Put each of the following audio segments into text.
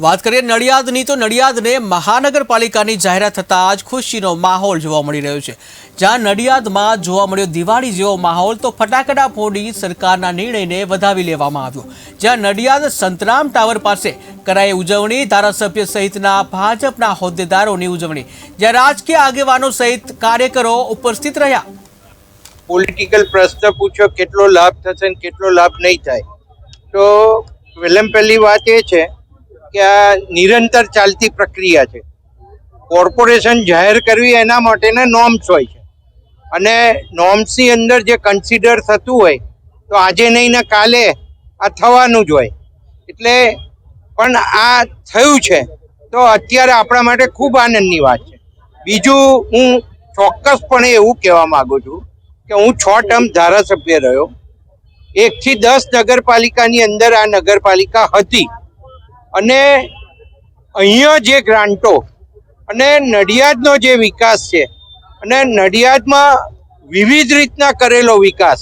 વાત કરીએ નડિયાદની, તો નડિયાદને મહાનગરપાલિકાની જાહેરાત થતાં જ ખુશીનો માહોલ જોવા મળી રહ્યો છે. જ્યાં નડિયાદમાં જોવા મળ્યો દિવાળી જેવો માહોલ, તો ફટાકડા ફોડી સરકારના નિર્ણયને વધાવી લેવામાં આવ્યો. જ્યાં નડિયાદ સંતરામ ટાવર પાસે કરાઈ ઉજવણી, ધારાસભ્ય સહિતના ભાજપના હોદ્દેદારોની ઉજવણી. જ્યાં રાજકીય આગેવાનો સહિત કાર્યકરો ઉપસ્થિત રહ્યા. પોલિટિકલ પ્રશ્ન પૂછ્યો કેટલો લાભ થશે કેટલો લાભ નહીં થાય. તો પહેલી વાત એ છે કે આ નિરંતર ચાલતી પ્રક્રિયા છે. કોર્પોરેશન જાહેર કરવી એના માટેના નોર્મ્સ હોય છે. અને નોર્મ્સની અંદર જે કન્સિડર થતું હોય, તો આજે નહીં ને કાલે આ થવાનું જ હોય. એટલે પણ આ થયું છે, તો અત્યારે આપણા માટે ખૂબ આનંદની વાત છે. બીજું હું ચોક્કસપણે એવું કહેવા માગું છું કે હું છ ટર્મ ધારાસભ્ય રહ્યો. એકથી દસ નગરપાલિકાની અંદર આ નગરપાલિકા હતી. અને અહીંયા જે ગ્રાન્ટો અને નડિયાદનો જે વિકાસ છે અને નડિયાદમાં વિવિધ રીતના કરેલો વિકાસ,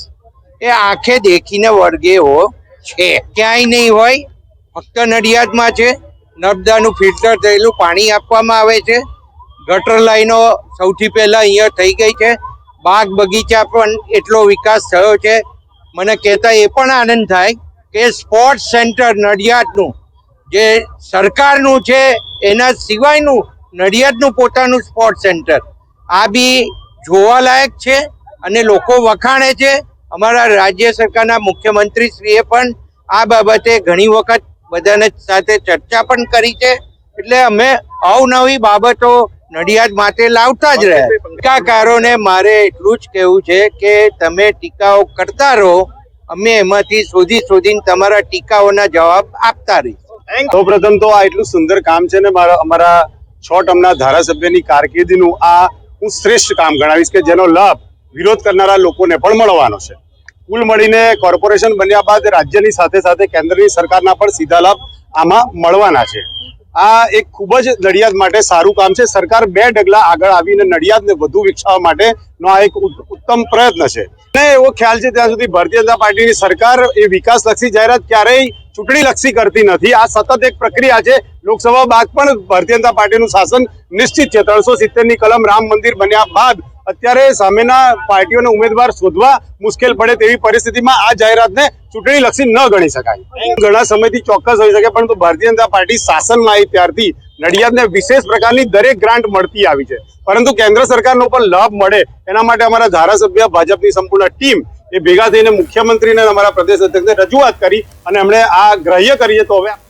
એ આંખે દેખીને વળગે એવો છે. ક્યાંય નહીં હોય, ફક્ત નડિયાદમાં છે. નર્મદાનું ફિલ્ટર થયેલું પાણી આપવામાં આવે છે. ગટર લાઈનો સૌથી પહેલાં અહીંયા થઈ ગઈ છે. બાગ બગીચા પણ એટલો વિકાસ થયો છે. મને કહેતા એ પણ આનંદ થાય કે સ્પોર્ટ્સ સેન્ટર નડિયાદનું જે સરકારનું છે એના સિવાયનું નડિયાદનું પોતાનું સ્પોર્ટ સેન્ટર આ બી જોવાલાયક છે અને લોકો વખાણે છે. અમારા રાજ્ય સરકારના મુખ્યમંત્રીશ્રીએ પણ આ બાબતે ઘણી વખત બધાને સાથે ચર્ચા પણ કરી છે. એટલે અમે અવનવી બાબતો નડિયાદ માટે લાવતા જ રહ્યા. ટીકાકારોને મારે એટલું જ કહેવું છે કે તમે ટીકાઓ કરતા રહો અમે એમાંથી શોધી શોધીને તમારા ટીકાઓના જવાબ આપતા રહીશું. સૌ પ્રથમ તો આ એટલું સુંદર કામ છે ને મારા અમારા છ ટર્મના ધારાસભ્યની કારકિર્દીનું આ હું શ્રેષ્ઠ કામ ગણાવીશ કે જેનો લાભ વિરોધ કરનારા લોકોને પણ મળવાનો છે. કુલ મળીને કોર્પોરેશન બન્યા બાદ રાજ્યની સાથે સાથે કેન્દ્રની સરકારના પણ સીધા લાભ આમાં મળવાના છે. આ એક ખૂબ જ નડિયાદ માટે સારું કામ છે. સરકાર બે ડગલા આગળ આવીને નડિયાદને વધુ વિકસાવવા માટેનો આ એક ઉત્તમ પ્રયત્ન છે. અને એવો ખ્યાલ છે ત્યાં સુધી ભારતીય જનતા પાર્ટીની સરકાર એ વિકાસલક્ષી જાહેરાત ક્યારેય ચૂંટણીલક્ષી કરતી નથી. આ સતત એક પ્રક્રિયા છે. લોકસભા બાદ પણ ભારતીય જનતા પાર્ટીનું શાસન નિશ્ચિત છે. ત્રણસો સિત્તેરની કલમ રામ મંદિર બન્યા બાદ અત્યારે સામેના પાર્ટીઓને ઉમેદવાર શોધવા મુશ્કેલ પડે તેવી પરિસ્થિતિમાં આ જાહેરાતને ચૂંટણી લક્ષી ન ગણી શકાય. ઘણા સમયથી ચોક્કસ હોઈ શકે, પરંતુ ભારતીય જનતા પાર્ટી શાસનમાં આવી ત્યારથી નડિયાદને વિશેષ પ્રકારની દરેક ગ્રાન્ટ મળતી આવી છે. પરંતુ કેન્દ્ર સરકારનો પણ લાભ મળે એના માટે અમારા ધારાસભ્ય, ભાજપની સંપૂર્ણ ટીમ એ ભેગા થઈને મુખ્યમંત્રીને અમારા પ્રદેશ અધ્યક્ષને રજૂઆત કરી અને એમણે આ ગ્રાહ્ય કરીએ તો હવે